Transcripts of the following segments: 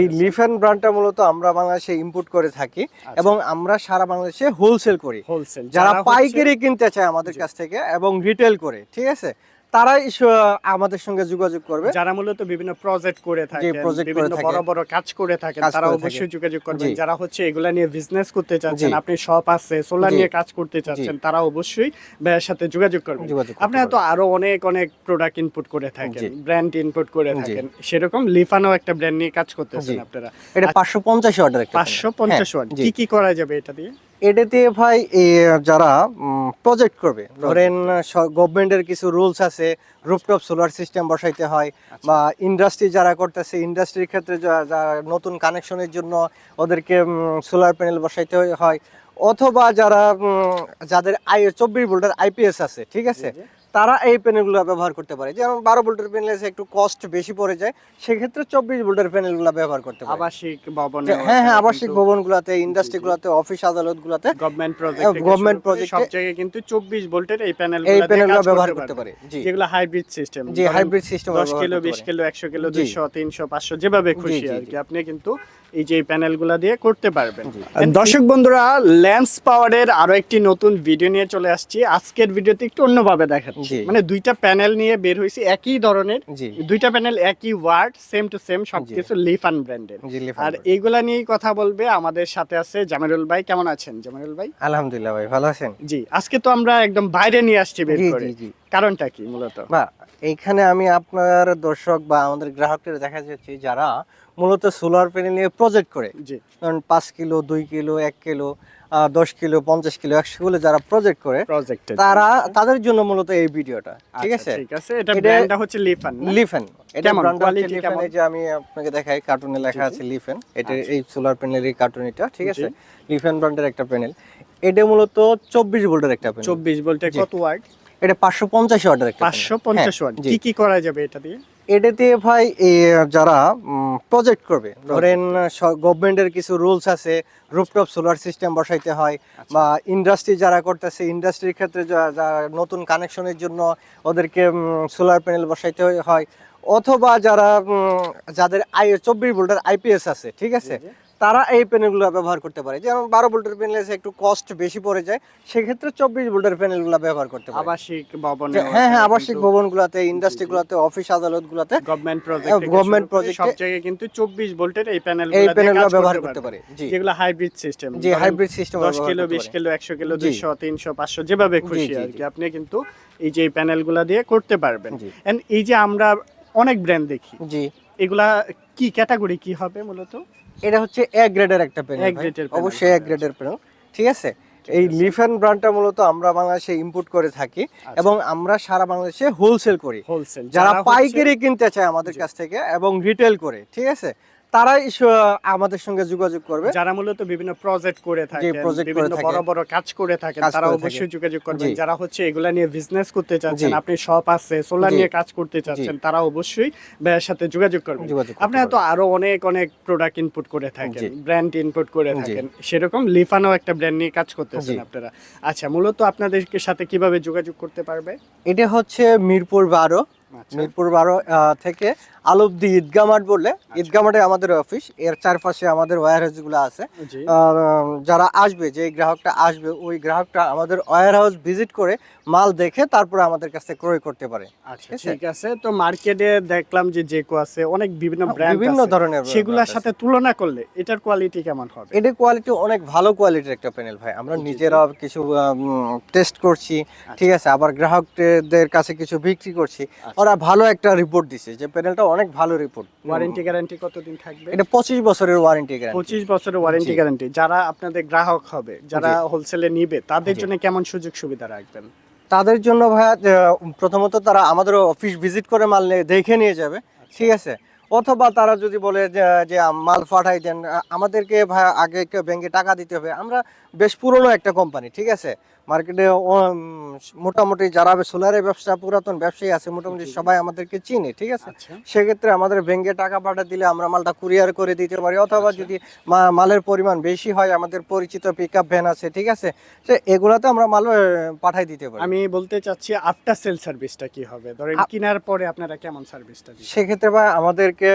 এই লিফেন ব্র্যান্ডটা মূলত আমরা বাংলাদেশে ইম্পোর্ট করে থাকি এবং আমরা সারা বাংলাদেশে হোলসেল করি। যারা পাইকারি কিনতে চায় আমাদের কাছ থেকে এবং রিটেল করে ঠিক আছে? তারাই আমাদের সঙ্গে যোগাযোগ করবে। যারা মূলত বিভিন্ন প্রজেক্ট করে করে বিভিন্ন বড় বড় কাজ করে থাকেন তারা অবশ্যই থাকে। যোগাযোগ করবেন। যারা হচ্ছে এগুলা নিয়ে বিজনেস করতে চাচ্ছেন আপনি শপ আছে সোলার নিয়ে কাজ করতে চাচ্ছেন তারা অবশ্যই ভাইয়ের সাথে যোগাযোগ করবেন। যোগাযোগ করতে আপনারা তো আরও অনেক অনেক প্রোডাক্ট ইনপুট করে থাকেন ব্র্যান্ড ইনপুট করে থাকেন। সেরকম লিফানো একটা ব্র্যান্ড নিয়ে কাজ করতেছেন আপনারা। এটা পাঁচশো পঞ্চাশ অর্ডার পাঁচশো পঞ্চাশ ওয়াট কি কি করা যাবে এটা দিয়ে? এটাতে ভাই যারা প্রজেক্ট করবে ধরেন গভর্নমেন্টের কিছু রুলস আছে রুপটপ সোলার সিস্টেম বসাইতে হয় আচ্ছা। বা ইন্ডাস্ট্রি যারা করতেছে ইন্ডাস্ট্রির ক্ষেত্রে যারা নতুন কানেকশনের জন্য ওদেরকে সোলার প্যানেল বসাইতে হয় অথবা যারা যাদের আই চব্বিশ ভোল্টের আইপিএস আছে ঠিক আছে। তারা এই প্যানেলগুলো ব্যবহার করতে পারে। যেমন বারো ভোল্টের প্যানেল আছে একটু কস্ট বেশি পড়ে যায় সেক্ষেত্রে চব্বিশ ভোল্টের প্যানেলগুলো ব্যবহার করতে পারে। আবাসিক ভবনে হ্যাঁ হ্যাঁ আবাসিক ভবনগুলোতে ইন্ডাস্ট্রিগুলোতে অফিস আদালতগুলোতে গভর্নমেন্ট প্রজেক্ট government সব জায়গায় কিন্তু 24 ভোল্টের এই প্যানেল এই প্যানেলগুলো ব্যবহার করতে পারে জি। যেগুলো হাইব্রিড সিস্টেম জি hybrid system 10 kilo 20 kilo 100 kilo দুইশো তিনশো পাঁচশো যেভাবে খুশি আর কি। আপনি কিন্তু এই যে প্যানেলগুলো দিয়ে করতে পারবেন। দর্শক বন্ধুরা ল্যান্স পাওয়ারের আরও একটি নতুন ভিডিও নিয়ে চলে আসছি। আজকের ভিডিওতে একটু অন্যভাবে দেখাচ্ছি। মানে দুইটা প্যানেল নিয়ে বের হয়েছে একই ধরনের। দুইটা প্যানেল একই ওয়ার্ড সেম টু সেম সবকিছু লিফান ব্র্যান্ডের আর। এইগুলা নিয়েই কথা বলবে আমাদের সাথে আছে জামিরুল ভাই। কেমন আছেন জামিরুল ভাই? আলহামদুলিল্লাহ ভাই ভালো আছেন? জি আজকে তো আমরা একদম বাইরে নিয়ে আসছি বের করে। কারণটা কি মূলত? বা এইখানে আমি আপনার দর্শক বা আমাদের গ্রাহকদের দেখা যাচ্ছে যারা মূলত সোলার প্যানেল নিয়ে প্রজেক্ট করে। জি। ধরেন পাঁচ কিলো দুই কিলো এক কিলো দশ কিলো পঞ্চাশ কিলো একশো কিলো যারা প্রজেক্ট করে তারা তাদের জন্য মূলত এই ভিডিওটা। ঠিক আছে? ঠিক আছে। এটা ব্র্যান্ডটা হচ্ছে লিফান? লিফেন এটা কেমন? যে আমি আপনাকে দেখাই কার্টুনে লেখা আছে লিফেন এটা আচ্ছা। এই সোলার প্যানেলের কার্টুন এটা ঠিক আছে? লিফেন ব্র্যান্ডের একটা প্যানেল এটা মূলত চব্বিশ ভোল্টের একটা প্যানেল 24 ভোল্টের কত ওয়াট এটা পাঁচশো পঞ্চাশ ওয়াটের একটা panel। 550 ওয়াট হ্যাঁ, কি কি করা যাবে এটা দিয়ে এটাতে ভাই যারা প্রজেক্ট করবে ধরেন গভর্নমেন্টের কিছু রুলস আছে রুফটপ সোলার সিস্টেম বসাইতে হয় আচ্ছা। বা ইন্ডাস্ট্রি যারা করতেছে ইন্ডাস্ট্রির ক্ষেত্রে যারা নতুন কানেকশনের জন্য ওদেরকে সোলার প্যানেল বসাইতে হয় অথবা যারা যাদের আই চব্বিশ ভোল্টের আইপিএস আছে ঠিক আছে। তারা এই প্যানেলগুলো ব্যবহার করতে পারে। যেমন বারো ভোল্টের প্যানেল আছে একটু কস্ট বেশি পড়ে যায় সেক্ষেত্রে চব্বিশ ভোল্টের প্যানেলগুলো ব্যবহার করতে পারে। আবাসিক ভবনে হ্যাঁ হ্যাঁ আবাসিক ভবনগুলোতে ইন্ডাস্ট্রিগুলোতে অফিস আদালতগুলোতে গভর্নমেন্ট প্রজেক্ট government project সব জায়গায় কিন্তু 24 ভোল্টের এই প্যানেল এই প্যানেলগুলো ব্যবহার করতে পারে জি। যেগুলো হাইব্রিড সিস্টেম জি hybrid system 10 kilo 20 kilo 100 kilo. 200 300 500 যেভাবে খুশি আর কি আপনি কিন্তু এই যে প্যানেলগুলো দিয়ে করতে পারবেন। এন্ড এই যে আমরা অনেক ব্র্যান্ড দেখি। জি। এগুলা কি ক্যাটাগরি কি হবে মূলত? এটা হচ্ছে এ গ্রেডের একটা পেন অবশ্যই এ গ্রেডের পেন ঠিক আছে? এই লিফেন ব্র্যান্ডটা মূলত আমরা বাংলাদেশে ইম্পোর্ট করে থাকি আচ্ছা। এবং আমরা সারা বাংলাদেশে হোলসেল করি। যারা পাইকারি কিনতে চায় আমাদের কাছ থেকে এবং রিটেল করে ঠিক আছে? তারাই আমাদের সঙ্গে যোগাযোগ করবে। যারা মূলত বিভিন্ন প্রজেক্ট করে করে বিভিন্ন বড় বড় কাজ করে থাকেন তারা অবশ্যই যোগাযোগ করবেন। যারা হচ্ছে এগুলা নিয়ে বিজনেস করতে চাচ্ছেন আপনি শপ আছে সোলার নিয়ে কাজ করতে চাচ্ছেন তারা অবশ্যই ভাইয়ের সাথে যোগাযোগ করবেন। যোগাযোগ করতে আপনারা তো আরও অনেক অনেক প্রোডাক্ট ইনপুট করে থাকেন ব্র্যান্ড ইনপুট করে থাকেন। সেরকম লিফানো একটা ব্র্যান্ড নিয়ে কাজ করতেছেন। আপনারা। আচ্ছা মূলত আপনাদেরকে সাথে কীভাবে যোগাযোগ করতে পারবে? এটা হচ্ছে মিরপুর বারো। মিরপুর বারো থেকে আলবদি ঈদগা মাঠ বললে ঈদগা মাঠে আমাদের অফিস এর চারপাশে আমাদের ওয়ারগুলো আছে। যারা আসবে যে গ্রাহকটা আসবে ওই গ্রাহকটা আমাদের ওয়ার হাউস ভিজিট করে মাল দেখে তারপরে আমাদের কাছে ক্রয় করতে পারে। আচ্ছা ঠিক আছে? তো মার্কেটে দেখলাম যে জেকো আছে অনেক বিভিন্ন ব্র্যান্ড বিভিন্ন ধরনের সেগুলোর সাথে তুলনা করলে এটার কোয়ালিটি কেমন হবে? এটা কোয়ালিটি অনেক ভালো কোয়ালিটির একটা প্যানেল ভাই। আমরা। নিজেরা কিছু টেস্ট করছি। ঠিক আছে? আবার গ্রাহকদের কাছে কিছু বিক্রি করছি। আচ্ছা। ওরা ভালো একটা রিপোর্ট দিছে যে প্যানেলটা অনেক ভালো রিপোর্ট ওয়ারেন্টি গ্যারান্টি কতদিন থাকবে? এটা পঁচিশ বছরের ওয়ারেন্টি গ্যারান্টি পঁচিশ বছরের ওয়ারেন্টি গ্যারান্টি যারা আপনাদের গ্রাহক হবে যারা হোলসেলে নিবে তাদের জন্য কেমন সুযোগ সুবিধা রাখবেন? তাদের জন্য ভাইয়া প্রথমত তারা আমাদের অফিস ভিজিট করে মাল দেখে নিয়ে যাবে ঠিক আছে? অথবা তারা যদি বলে যে যে মাল পাঠাই দেন আমাদেরকে ভাই আগে ব্যাংকে টাকা দিতে হবে আমরা বেশ পুরনো একটা কোম্পানি ঠিক আছে? মার্কেটে মোটামুটি যারা সোলারের ব্যবসা পুরাতন ব্যবসায়ী আছে মোটামুটি সবাই আমাদেরকে চিনে ঠিক আছে? আচ্ছা। সেক্ষেত্রে আমাদের ব্যাংকে টাকা পাঠা দিলে আমরা মালটা কুরিয়ার করে দিতে পারি অথবা আচ্ছা। যদি মালের পরিমাণ বেশি হয় আমাদের পরিচিত পিক আপ ভ্যান আছে ঠিক আছে? সে এগুলাতে আমরা মাল পাঠাই দিতে পারি। আমি বলতে চাচ্ছি আফটার সেল সার্ভিসটা কি হবে? ধরেন কেনার পরে আপনারা কেমন সার্ভিসটা দিবেন? সেক্ষেত্রে ভাই আমাদেরকে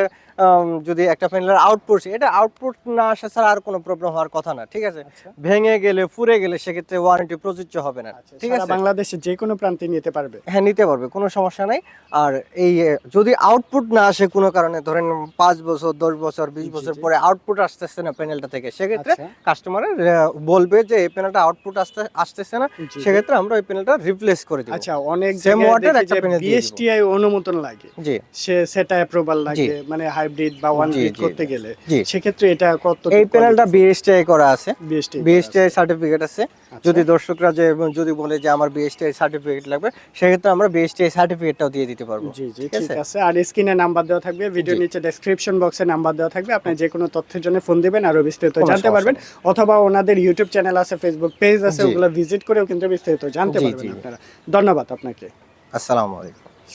যদি একটা প্যানেলের আউটপুট এটা আউটপুট না আসা ছাড়া আর কোনো প্রবলেম হওয়ার কথা না ঠিক আছে? আচ্ছা। ভেঙে গেলে পুড়ে গেলে সেক্ষেত্রে ওয়ারেন্টি প্রযোজ্য হবে না। আচ্ছা ঠিক আছে? বাংলাদেশে যে কোনো প্রান্তে নিতে পারবে? হ্যাঁ নিতে পারবে কোনো সমস্যা নাই। আর এই যদি আউটপুট না আসে কোনো কারণে ধরেন পাঁচ বছর দশ বছর বিশ বছর পরে আউটপুট আসতেছে না প্যানেলটা থেকে সেক্ষেত্রে আচ্ছা। কাস্টমারের বলবে যে এই প্যানেলটা আউটপুট আসতে আসতেছে না। সেক্ষেত্রে আমরা ওই প্যানেলটা রিপ্লেস করে দিব। আচ্ছা অনেক এর দেখি একটা দিয়ে বিএসটিআই অনুমোদন লাগে। জি। সে সেটা অ্যাপ্রুভাল লাগে মানে হাইব্রিড বা ওয়ান গ্রিড করতে গেলে। সেক্ষেত্রে এটা কত এই প্যানেলটা বিএসটিআই করা আছে। বিএসটি বিএসটিআই সার্টিফিকেট আছে আচ্ছা। যদি দর্শকরা যে যদি বলে যে আমার বিএসটিআই সার্টিফিকেট লাগবে সেক্ষেত্রে আমরা বিএসটিআই সার্টিফিকেটটাও দিয়ে দিতে পারব। জি জি ঠিক? আছে? আর স্ক্রিনে নাম্বার দেওয়া থাকবে ভিডিও নিচে ডেসক্রিপশন বক্সে নাম্বার দেওয়া থাকবে আপনি যে কোনো তথ্যের জন্য ফোন দিবেন আরও বিস্তারিত জানতে পারবেন। অথবা ওনাদের ইউটিউব চ্যানেল আছে ফেসবুক পেজ আছে ওগুলো ভিজিট করেও কিন্তু বিস্তারিত জানতে পারবেন আপনারা। ধন্যবাদ আপনাকে। আসসালামু আলাইকুম।